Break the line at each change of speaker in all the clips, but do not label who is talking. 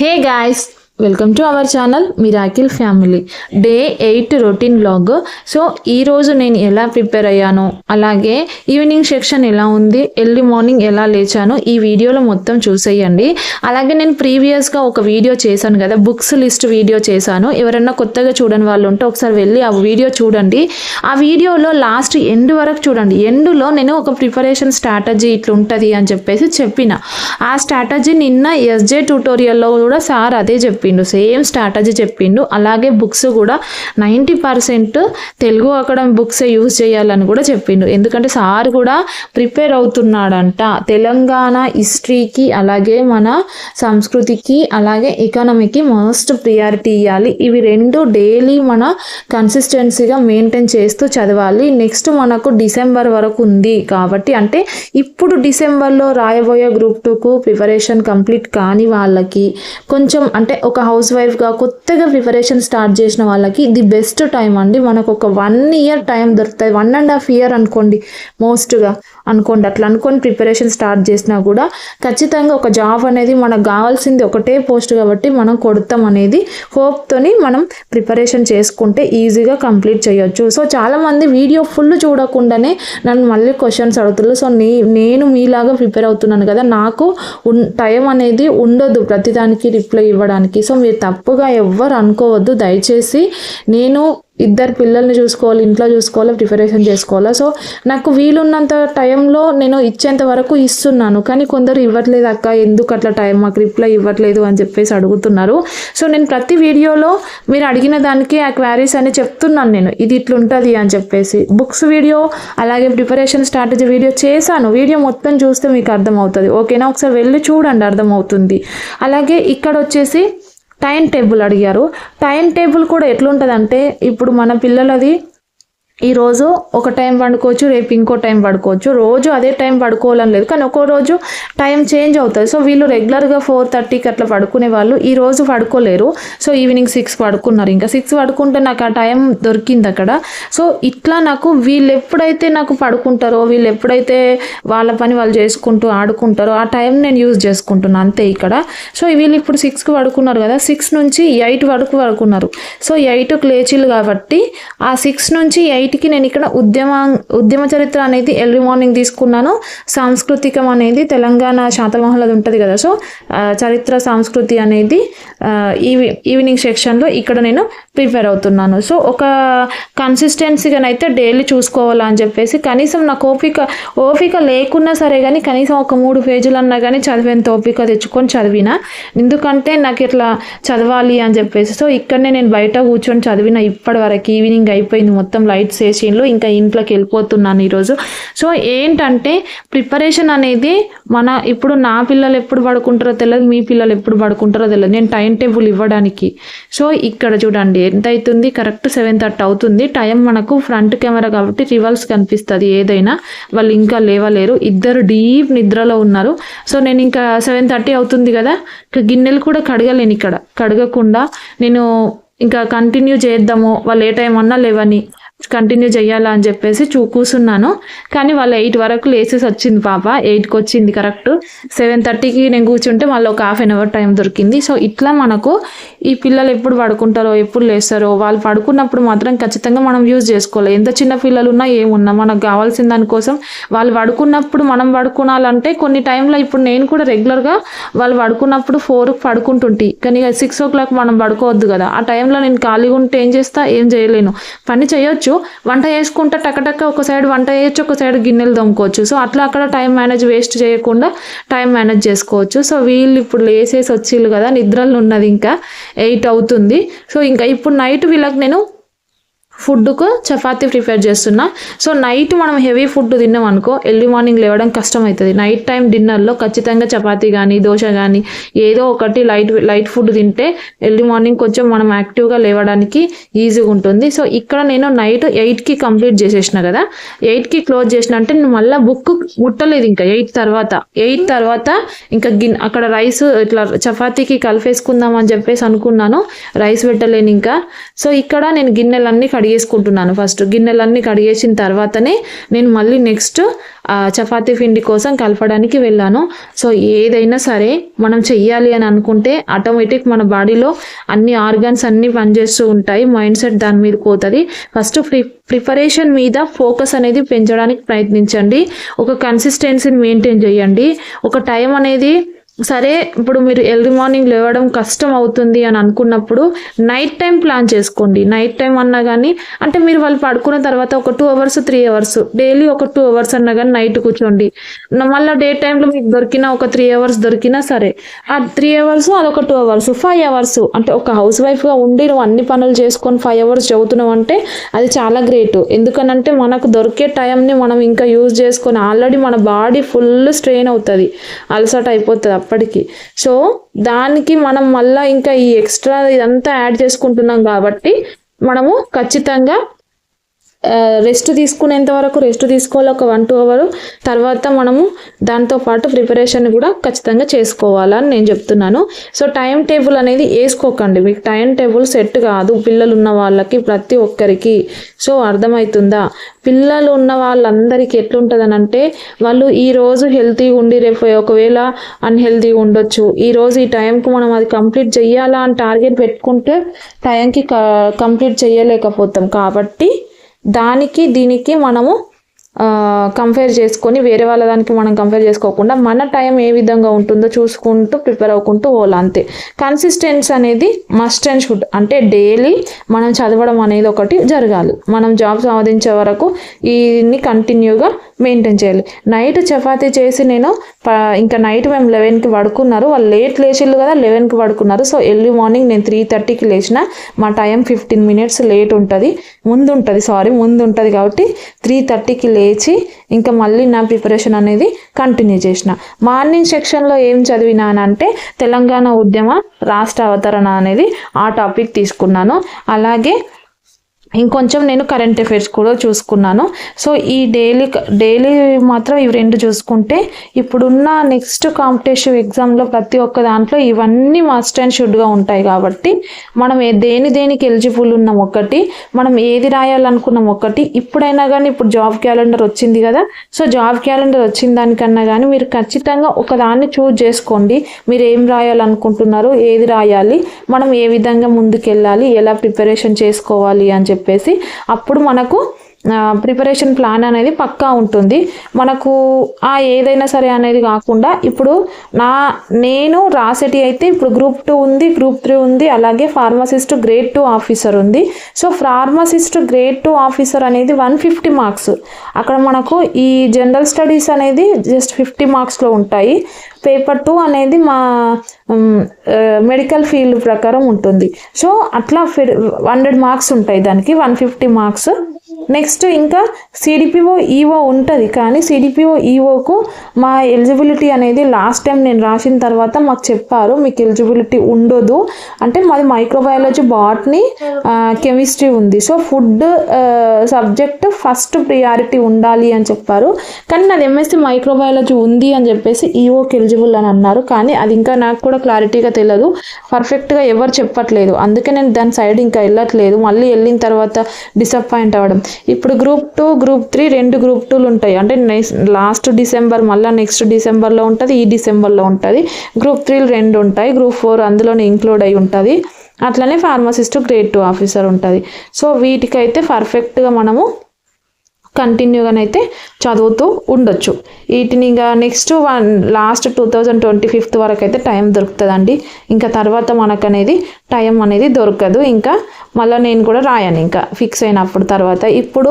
Hey guys, welcome to our channel miracle family day eight routine vlog so ఈరోజు నేను ఎలా prepare అయ్యాను అలాగే ఈవినింగ్ సెక్షన్ ఎలా ఉంది ఎర్లీ మార్నింగ్ ఎలా లేచాను ఈ వీడియోలో మొత్తం చూసేయండి. అలాగే నేను ప్రీవియస్గా ఒక వీడియో చేశాను కదా బుక్స్ లిస్ట్ వీడియో చేశాను. ఎవరైనా కొత్తగా చూడని వాళ్ళు ఉంటే ఒకసారి వెళ్ళి ఆ వీడియో చూడండి. ఆ వీడియోలో లాస్ట్ ఎండ్ వరకు చూడండి. ఎండ్లో నేను ఒక ప్రిపరేషన్ స్ట్రాటజీ ఇట్లా ఉంటుంది అని చెప్పేసి చెప్పిన. ఆ స్ట్రాటజీ నిన్న ఎస్జే ట్యూటోరియల్లో కూడా సార్ అదే చెప్పి చెప్పిండు. సేమ్ స్ట్రాటజీ చెప్పిండు. అలాగే బుక్స్ కూడా ninety percent Telugu academy books use చేయాలని కూడా చెప్పిండు. ఎందుకంటే సార్ కూడా ప్రిపేర్ అవుతున్నాడంట. తెలంగాణ హిస్టరీకి అలాగే మన సంస్కృతికి అలాగే ఎకానమీకి మోస్ట్ ప్రియారిటీ ఇవ్వాలి ఇవి రెండు డైలీ మన కన్సిస్టెన్సీగా మెయింటైన్ చేస్తూ చదవాలి. నెక్స్ట్ మనకు డిసెంబర్ వరకు ఉంది కాబట్టి అంటే ఇప్పుడు డిసెంబర్లో రాయబోయే గ్రూప్ టూకు ప్రిపరేషన్ కంప్లీట్ కాని వాళ్ళకి కొంచెం అంటే ఒక హౌస్ వైఫ్గా కొత్తగా ప్రిపరేషన్ స్టార్ట్ చేసిన వాళ్ళకి ఇది బెస్ట్ టైం అండి. మనకు ఒక వన్ ఇయర్ టైం దొరుకుతుంది వన్ అండ్ హాఫ్ ఇయర్ అనుకోండి మోస్ట్గా అనుకోండి. అట్లా అనుకొని ప్రిపరేషన్ స్టార్ట్ చేసినా కూడా ఖచ్చితంగా ఒక జాబ్ అనేది మనకు కావాల్సింది ఒకటే పోస్ట్ కాబట్టి మనం కొడతాం అనేది హోప్తోని మనం ప్రిపరేషన్ చేసుకుంటే ఈజీగా కంప్లీట్ చేయొచ్చు. సో చాలామంది వీడియో ఫుల్ చూడకుండానే నన్ను మళ్ళీ క్వశ్చన్స్ అడుగుతున్నారు. సో నే నేను మీలాగా ప్రిపేర్ అవుతున్నాను కదా. నాకు ఉన్ టైం అనేది ఉండదు ప్రతిదానికి రిప్లై ఇవ్వడానికి. సో మీరు తప్పుగా ఎవ్వరు అనుకోవద్దు. దయచేసి నేను ఇద్దరు పిల్లల్ని చూసుకోవాలి ఇంట్లో చూసుకోవాలి ప్రిపరేషన్ చేసుకోవాలా. సో నాకు వీలున్నంత టైంలో నేను ఇచ్చేంత వరకు ఇస్తున్నాను. కానీ కొందరు ఇవ్వట్లేదు అక్క ఎందుకు అట్లా టైం? మాకు రిప్లై ఇవ్వట్లేదు అని చెప్పేసి అడుగుతున్నారు. సో నేను ప్రతి వీడియోలో మీరు అడిగిన దానికి ఆ క్వారీస్ అని చెప్తున్నాను నేను. ఇది ఇట్లుంటుంది అని చెప్పేసి. బుక్స్ వీడియో అలాగే ప్రిపరేషన్ స్ట్రాటజీ వీడియో చేశాను. వీడియో మొత్తం చూస్తే మీకు అర్థమవుతుంది. ఓకేనా? ఒకసారి వెళ్ళి చూడండి అర్థమవుతుంది. అలాగే ఇక్కడ వచ్చేసి టైం టేబుల్ అడిగారు. టైం టేబుల్ కూడా ఎట్లుంటుందంటే ఇప్పుడు మన పిల్లలది ఈరోజు ఒక టైం పడుకోవచ్చు రేపు ఇంకో టైం పడుకోవచ్చు. రోజు అదే టైం పడుకోవాలని లేదు. కానీ ఒక్కో రోజు టైం చేంజ్ అవుతుంది. సో వీళ్ళు రెగ్యులర్గా ఫోర్ థర్టీకి అట్లా పడుకునే వాళ్ళు ఈ రోజు పడుకోలేరు. సో ఈవినింగ్ సిక్స్ పడుకున్నారు. ఇంకా సిక్స్ పడుకుంటే నాకు ఆ టైం దొరికింది అక్కడ. సో ఇట్లా నాకు వీళ్ళు ఎప్పుడైతే నాకు పడుకుంటారో వీళ్ళు ఎప్పుడైతే వాళ్ళ పని వాళ్ళు చేసుకుంటూ ఆడుకుంటారో ఆ టైం నేను యూజ్ చేసుకుంటున్నాను అంతే ఇక్కడ. సో వీళ్ళు ఇప్పుడు సిక్స్కి పడుకున్నారు కదా సిక్స్ నుంచి ఎయిట్ వరకు పడుకున్నారు. సో ఎయిట్కి లేచిల్లు కాబట్టి ఆ సిక్స్ నుంచి ఎయిట్ వీటికి నేను ఇక్కడ ఉద్యమ ఉద్యమ చరిత్ర అనేది ఎర్లీ మార్నింగ్ తీసుకున్నాను. సాంస్కృతికం అనేది తెలంగాణ శాతమహలది ఉంటుంది కదా. సో చరిత్ర సంస్కృతి అనేది ఈవి ఈవినింగ్ సెక్షన్లో ఇక్కడ నేను ప్రిపేర్ అవుతున్నాను. సో ఒక కన్సిస్టెన్సీగానైతే డైలీ చూసుకోవాలా అని చెప్పేసి కనీసం నాకు ఓపిక ఓపిక లేకున్నా సరే కానీ కనీసం ఒక మూడు పేజీలు అన్నా కానీ చదివేంత ఓపిక తెచ్చుకొని చదివిన ఎందుకంటే నాకు ఇట్లా చదవాలి అని చెప్పేసి. సో ఇక్కడనే నేను బయట కూర్చొని చదివిన ఇప్పటి వరకు ఈవినింగ్ అయిపోయింది మొత్తం లైట్స్ వేసిండ్లు ఇంకా ఇంట్లోకి వెళ్ళిపోతున్నాను ఈరోజు. సో ఏంటంటే ప్రిపరేషన్ అనేది మన ఇప్పుడు నా పిల్లలు ఎప్పుడు పడుకుంటారో తెలియదు మీ పిల్లలు ఎప్పుడు పడుకుంటారో తెలియదు నేను టైం టేబుల్ ఇవ్వడానికి. సో ఇక్కడ చూడండి ఎంత అవుతుంది కరెక్ట్ సెవెన్ థర్టీ అవుతుంది. టైం మనకు ఫ్రంట్ కెమెరా కాబట్టి రివర్స్ కనిపిస్తుంది ఏదైనా. వాళ్ళు ఇంకా లేవలేరు. ఇద్దరు డీప్ నిద్రలో ఉన్నారు. సో నేను ఇంకా సెవెన్ థర్టీ అవుతుంది కదా? గిన్నెలు కూడా కడగలేను ఇక్కడ. కడగకుండా నేను ఇంకా కంటిన్యూ చేద్దాము. వాళ్ళు ఏ టైం అన్నా లేవని. కంటిన్యూ చేయాలా అని చెప్పేసి చూ కూర్చున్నాను కానీ వాళ్ళు ఎయిట్ వరకు లేచేసి వచ్చింది పాప. ఎయిట్కి వచ్చింది కరెక్ట్. సెవెన్ థర్టీకి నేను కూర్చుంటే మళ్ళీ ఒక హాఫ్ అన్ అవర్ టైం దొరికింది. సో ఇట్లా మనకు ఈ పిల్లలు ఎప్పుడు పడుకుంటారో ఎప్పుడు లేస్తారో వాళ్ళు పడుకున్నప్పుడు మాత్రం ఖచ్చితంగా మనం యూజ్ చేసుకోవాలి. ఎంత చిన్న పిల్లలు ఉన్నా ఏమున్నా మనకు కావాల్సిన దానికోసం వాళ్ళు పడుకున్నప్పుడు మనం పడుకోవాలంటే కొన్ని టైంలో ఇప్పుడు నేను కూడా రెగ్యులర్గా వాళ్ళు పడుకున్నప్పుడు ఫోర్కి పడుకుంటుంటి. కానీ సిక్స్ ఓ క్లాక్ మనం పడుకోవద్దు కదా. ఆ టైంలో నేను ఖాళీగా ఉంటే ఏం చేస్తా? ఏం చేయలేను. పని చేయొచ్చు. వంట చేసుకుంటే టకటక ఒక సైడ్ వంట చేయొచ్చు ఒక సైడ్ గిన్నెలు దొమ్ముకోవచ్చు సో అట్లా అక్కడ టైం మేనేజ్ వేస్ట్ చేయకుండా టైం మేనేజ్ చేసుకోవచ్చు. సో వీళ్ళు ఇప్పుడు లేసేసి వచ్చిళ్ళు కదా నిద్రలు ఉన్నది ఇంకా. ఎయిట్ అవుతుంది. సో ఇంకా ఇప్పుడు నైట్ వీళ్ళకి నేను ఫుడ్కు చపాతీ ప్రిపేర్ చేస్తున్నా. సో నైట్ మనం హెవీ ఫుడ్ తిన్నాం అనుకో ఎర్లీ మార్నింగ్ లేవడం కష్టం అవుతుంది నైట్ టైం డిన్నర్లో ఖచ్చితంగా చపాతీ కానీ దోశ కానీ ఏదో ఒకటి లైట్ లైట్ ఫుడ్ తింటే ఎర్లీ మార్నింగ్ కొంచెం మనం యాక్టివ్గా లేవడానికి ఈజీగా ఉంటుంది. సో ఇక్కడ నేను నైట్ ఎయిట్కి కంప్లీట్ చేసేసిన కదా. ఎయిట్కి క్లోజ్ చేసిన అంటే నేను మళ్ళీ బుక్ ముట్టలేదు ఇంకా ఎయిట్ తర్వాత. ఎయిట్ తర్వాత ఇంకా గిన్ అక్కడ రైస్ ఇట్లా చపాతీకి కలిపేసుకుందాం అని చెప్పేసి అనుకున్నాను. రైస్ పెట్టలేను ఇంకా సో ఇక్కడ నేను గిన్నెలన్నీ కడిగి కడిగేసుకుంటున్నాను. ఫస్ట్ గిన్నెలన్నీ కడిగేసిన తర్వాతనే నేను మళ్ళీ నెక్స్ట్ చపాతీ పిండి కోసం కలపడానికి వెళ్ళాను. సో ఏదైనా సరే మనం చెయ్యాలి అని అనుకుంటే ఆటోమేటిక్ మన బాడీలో అన్ని ఆర్గాన్స్ అన్నీ పనిచేస్తూ ఉంటాయి. మైండ్ సెట్ దాని మీద పోతుంది. ఫస్ట్ ప్రి ప్రిపరేషన్ మీద ఫోకస్ అనేది పెంచడానికి ప్రయత్నించండి. ఒక కన్సిస్టెన్సీని మెయింటైన్ చేయండి. ఒక టైం అనేది సరే ఇప్పుడు మీరు ఎర్లీ మార్నింగ్ లేవడం కష్టం అవుతుంది అని అనుకున్నప్పుడు నైట్ టైం ప్లాన్ చేసుకోండి. నైట్ టైం అన్నా కానీ అంటే మీరు వాళ్ళు పడుకున్న తర్వాత ఒక two hours three hours daily ఒక టూ అవర్స్ అన్నా కానీ నైట్ కూర్చోండి. మళ్ళీ డే టైంలో మీకు దొరికిన ఒక త్రీ అవర్స్ దొరికినా సరే ఆ త్రీ అవర్స్ అదొక టూ అవర్స్ ఫైవ్ అవర్స్ అంటే ఒక హౌస్ వైఫ్గా ఉండి నువ్వు అన్ని పనులు చేసుకొని ఫైవ్ అవర్స్ చదువుతున్నావు అంటే అది చాలా గ్రేట్. ఎందుకనంటే మనకు దొరికే టైంని మనం ఇంకా యూజ్ చేసుకొని ఆల్రెడీ మన బాడీ ఫుల్ స్ట్రెయిన్ అవుతుంది. అలసట అయిపోతుంది. అప్పటికి. సో దానికి మనం మళ్ళీ ఇంకా ఈ ఎక్స్ట్రా ఇదంతా యాడ్ చేసుకుంటున్నాం కాబట్టి మనము ఖచ్చితంగా రెస్ట్ తీసుకునేంత వరకు రెస్ట్ తీసుకోవాలి ఒక వన్ టూ అవర్ తర్వాత మనము దాంతో పాటు ప్రిపరేషన్ కూడా ఖచ్చితంగా చేసుకోవాలని నేను చెప్తున్నాను. సో టైం టేబుల్ అనేది వేసుకోకండి. మీకు టైం టేబుల్ సెట్ కాదు. పిల్లలు ఉన్న వాళ్ళకి ప్రతి ఒక్కరికి. సో అర్థమవుతుందా? పిల్లలు ఉన్న వాళ్ళందరికీ ఎట్లుంటుంది అంటే వాళ్ళు ఈ రోజు హెల్తీగా ఉండి రేపు ఒకవేళ అన్హెల్తీగా ఉండొచ్చు. ఈ రోజు ఈ టైంకు మనం అది కంప్లీట్ చెయ్యాలా అని టార్గెట్ పెట్టుకుంటే టైంకి కంప్లీట్ చేయలేకపోతాం. కాబట్టి దానికి దీనికి మనము కంపేర్ చేసుకొని వేరే వాళ్ళ దానికి మనం కంపేర్ చేసుకోకుండా మన టైం ఏ విధంగా ఉంటుందో చూసుకుంటూ ప్రిపేర్ అవ్వకుంటూ పోవాలి అంతే. కన్సిస్టెన్స్ అనేది మస్ట్ అండ్ షుడ్ అంటే డైలీ మనం చదవడం అనేది ఒకటి జరగాలి. మనం జాబ్ సాధించే వరకు ఈని కంటిన్యూగా మెయింటైన్ చేయాలి. నైట్ చపాతీ చేసి నేను ఇంకా నైట్ మేము లెవెన్కి పడుకున్నారు. వాళ్ళు లేట్ లేచిళ్ళు కదా లెవెన్కి పడుకున్నారు. సో ఎర్లీ మార్నింగ్ నేను త్రీ థర్టీకి లేచిన. మా టైం ఫిఫ్టీన్ మినిట్స్ లేట్ ఉంటుంది. ముందు ఉంటుంది సారీ ముందు ఉంటుంది కాబట్టి త్రీ థర్టీకి లేచి ఇంకా మళ్ళీ నా ప్రిపరేషన్ అనేది కంటిన్యూ చేసిన. మార్నింగ్ సెక్షన్లో ఏం చదివినానంటే తెలంగాణ ఉద్యమ రాష్ట్ర అవతరణ అనేది ఆ టాపిక్ తీసుకున్నాను. అలాగే ఇంకొంచెం నేను కరెంట్ అఫైర్స్ కూడా చూసుకున్నాను. సో ఈ డైలీ డైలీ మాత్రం ఇవి రెండు చూసుకుంటే ఇప్పుడున్న నెక్స్ట్ కాంపిటేటివ్ ఎగ్జామ్లో ప్రతి ఒక్క దాంట్లో ఇవన్నీ మస్ట్ అండ్ షుడ్గా ఉంటాయి కాబట్టి మనం దేని దేనికి ఎలిజిబుల్ ఉన్నాం ఒకటి మనం ఏది రాయాలనుకున్నాం ఒకటి ఇప్పుడైనా కానీ ఇప్పుడు జాబ్ క్యాలెండర్ వచ్చింది కదా సో జాబ్ క్యాలెండర్ వచ్చిన దానికన్నా కానీ మీరు ఖచ్చితంగా ఒక దాన్ని చూజ్ చేసుకోండి. మీరు ఏం రాయాలనుకుంటున్నారు ఏది రాయాలి మనం ఏ విధంగా ముందుకెళ్ళాలి ఎలా ప్రిపరేషన్ చేసుకోవాలి అని చెప్పి చెప్పేసి అప్పుడు మనకు ప్రిపరేషన్ ప్లాన్ అనేది పక్కా ఉంటుంది. మనకు ఆ ఏదైనా సరే అనేది కాకుండా ఇప్పుడు నా నేను రాసేటి అయితే ఇప్పుడు గ్రూప్ టూ ఉంది గ్రూప్ త్రీ ఉంది అలాగే ఫార్మసిస్ట్ గ్రేడ్ టూ ఆఫీసర్ ఉంది. So pharmacist grade two officer అనేది వన్ ఫిఫ్టీ మార్క్స్ అక్కడ మనకు ఈ జనరల్ స్టడీస్ అనేది జస్ట్ ఫిఫ్టీ మార్క్స్లో ఉంటాయి. పేపర్ టూ అనేది మా మెడికల్ ఫీల్డ్ ప్రకారం ఉంటుంది. సో అట్లా హండ్రెడ్ మార్క్స్ ఉంటాయి దానికి వన్ ఫిఫ్టీ మార్క్స్ నెక్స్ట్ ఇంకా సిడిపిఓ ఈఓ ఉంటుంది. కానీ సిడిపిఓ ఈఓకు మా ఎలిజిబిలిటీ అనేది లాస్ట్ టైం నేను రాసిన తర్వాత మాకు చెప్పారు. మీకు ఎలిజిబిలిటీ ఉండదు. అంటే మాది మైక్రోబయాలజీ బాట్ని కెమిస్ట్రీ ఉంది. So food subject first priority ఉండాలి అని చెప్పారు. కానీ నాది ఎంఎస్సి మైక్రోబయాలజీ ఉంది అని చెప్పేసి ఈఓకి ఎలిజిబుల్ అని అన్నారు. కానీ అది ఇంకా నాకు కూడా క్లారిటీగా తెలియదు పర్ఫెక్ట్గా ఎవరు చెప్పట్లేదు. అందుకే నేను దాని సైడ్ ఇంకా వెళ్ళట్లేదు. మళ్ళీ వెళ్ళిన తర్వాత డిసప్పాయింట్ అవ్వడం. ఇప్పుడు గ్రూప్ టూ గ్రూప్ త్రీ రెండు గ్రూప్ టూలు ఉంటాయి. అంటే నెక్స్ట్ లాస్ట్ డిసెంబర్ మళ్ళీ నెక్స్ట్ డిసెంబర్లో ఉంటుంది ఈ డిసెంబర్లో ఉంటుంది. గ్రూప్ త్రీలు రెండు ఉంటాయి గ్రూప్ ఫోర్ అందులోనే ఇంక్లూడ్ అయి ఉంటుంది. అట్లనే ఫార్మసిస్ట్ గ్రేడ్ టూ ఆఫీసర్ ఉంటుంది. సో వీటికైతే పర్ఫెక్ట్గా మనము కంటిన్యూగానైతే చదువుతూ ఉండొచ్చు. వీటిని ఇంకా next one last two thousand twenty fifth వరకు అయితే టైం దొరుకుతుందండి. ఇంకా తర్వాత మనకు అనేది టైం అనేది దొరకదు. ఇంకా మళ్ళీ నేను కూడా రాయాను. ఇంకా ఫిక్స్ అయినప్పుడు తర్వాత ఇప్పుడు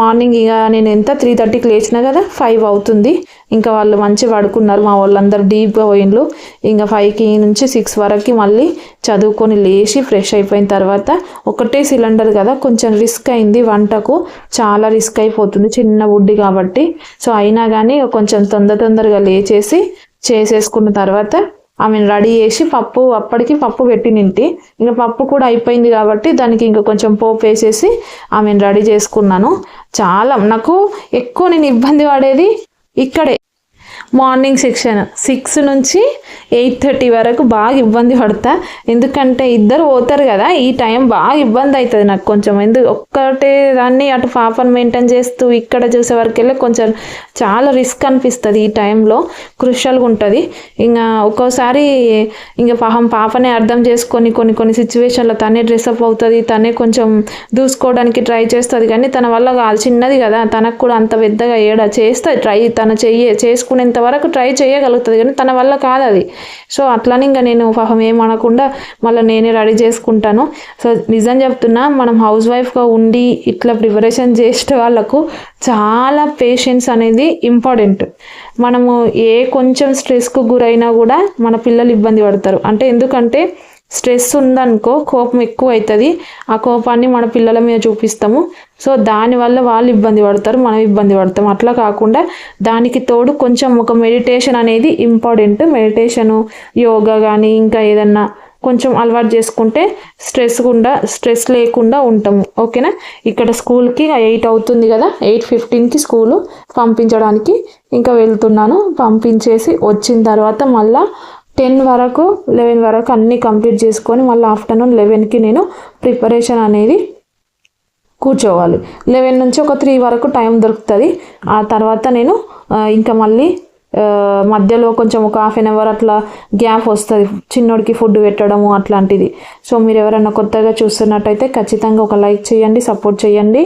మార్నింగ్ ఇక నేను ఎంత త్రీ థర్టీకి లేచిన కదా ఫైవ్ అవుతుంది. ఇంకా వాళ్ళు మంచి పడుకున్నారు. మా వాళ్ళందరూ డీప్గా పోయిండ్రు. ఇంకా ఫైవ్కి నుంచి సిక్స్ వరకు మళ్ళీ చదువుకొని లేచి ఫ్రెష్ అయిపోయిన తర్వాత ఒకటే సిలిండర్ కదా కొంచెం రిస్క్ అయింది వంటకు. చాలా రిస్క్ అయిపోతుంది చిన్న బుడ్డి కాబట్టి. సో అయినా కానీ కొంచెం తొందర తొందరగా లేచేసి చేసేసుకున్న తర్వాత ఆమెను రెడీ చేసి పప్పు అప్పటికి పప్పు పెట్టి నింటి ఇంకా పప్పు కూడా అయిపోయింది కాబట్టి దానికి ఇంకా కొంచెం పోపు వేసేసి ఆమెను రెడీ చేసుకున్నాను. చాలా నాకు ఎక్కువ నేను ఇబ్బంది పడేది ఇక్కడే. మార్నింగ్ సెక్షన్ సిక్స్ నుంచి ఎయిట్ థర్టీ వరకు బాగా ఇబ్బంది పడతా. ఎందుకంటే ఇద్దరు పోతారు కదా ఈ టైం బాగా ఇబ్బంది అవుతుంది నాకు కొంచెం. ఎందుకు ఒక్కటే దాన్ని అటు పాపను మెయింటైన్ చేస్తూ ఇక్కడ చూసే వరకు వెళ్ళి కొంచెం చాలా రిస్క్ అనిపిస్తుంది ఈ టైంలో. క్రుషల్గా ఉంటుంది. ఇంకా ఒక్కోసారి ఇంకా పాపం పాపనే అర్థం చేసుకొని కొన్ని కొన్ని సిచ్యువేషన్లో తనే డ్రెస్అప్ అవుతుంది తనే కొంచెం దూసుకోవడానికి ట్రై చేస్తుంది. కానీ తన వల్ల కాదు చిన్నది కదా. తనకు కూడా అంత పెద్దగా ఏడా చేస్తుంది ట్రై తన చెయ్యి చేసుకునేంత వరకు ట్రై చేయగలుగుతుంది కానీ తన వల్ల కాదు అది. సో అట్లని ఇంకా నేను పాపం ఏమనకుండా మళ్ళీ నేనే రెడీ చేసుకుంటాను. సో నిజం చెప్తున్నా మనం హౌస్ వైఫ్గా ఉండి ఇట్లా ప్రిపరేషన్ చేసే వాళ్ళకు చాలా పేషెన్స్ అనేది ఇంపార్టెంట్. మనము ఏ కొంచెం స్ట్రెస్కు గురైనా కూడా మన పిల్లలు ఇబ్బంది పడతారు. అంటే ఎందుకంటే స్ట్రెస్ ఉందనుకో కోపం ఎక్కువ అవుతుంది ఆ కోపాన్ని మన పిల్లల మీద చూపిస్తాము. సో దానివల్ల వాళ్ళు ఇబ్బంది పడతారు మనం ఇబ్బంది పడతాం. అట్లా కాకుండా దానికి తోడు కొంచెం ఒక మెడిటేషన్ అనేది ఇంపార్టెంట్. మెడిటేషను యోగా కానీ ఇంకా ఏదన్నా కొంచెం అలవాటు చేసుకుంటే స్ట్రెస్ గుండా స్ట్రెస్ లేకుండా ఉంటాము. ఓకేనా? ఇక్కడ స్కూల్కి ఎయిట్ అవుతుంది కదా? ఎయిట్ ఫిఫ్టీన్కి స్కూలు పంపించడానికి ఇంకా వెళ్తున్నాను. పంపించేసి వచ్చిన తర్వాత మళ్ళీ టెన్ వరకు లెవెన్ వరకు అన్నీ కంప్లీట్ చేసుకొని మళ్ళీ ఆఫ్టర్నూన్ లెవెన్కి నేను ప్రిపరేషన్ అనేది కూర్చోవాలి. లెవెన్ నుంచి ఒక త్రీ వరకు టైం దొరుకుతుంది. ఆ తర్వాత నేను ఇంకా మళ్ళీ మధ్యలో కొంచెం ఒక హాఫ్ అన్ అవర్ అట్లా గ్యాప్ వస్తుంది. చిన్నోడికి ఫుడ్ పెట్టడము అట్లాంటిది. సో మీరు ఎవరైనా కొత్తగా చూస్తున్నట్టయితే ఖచ్చితంగా ఒక లైక్ చేయండి సపోర్ట్ చేయండి.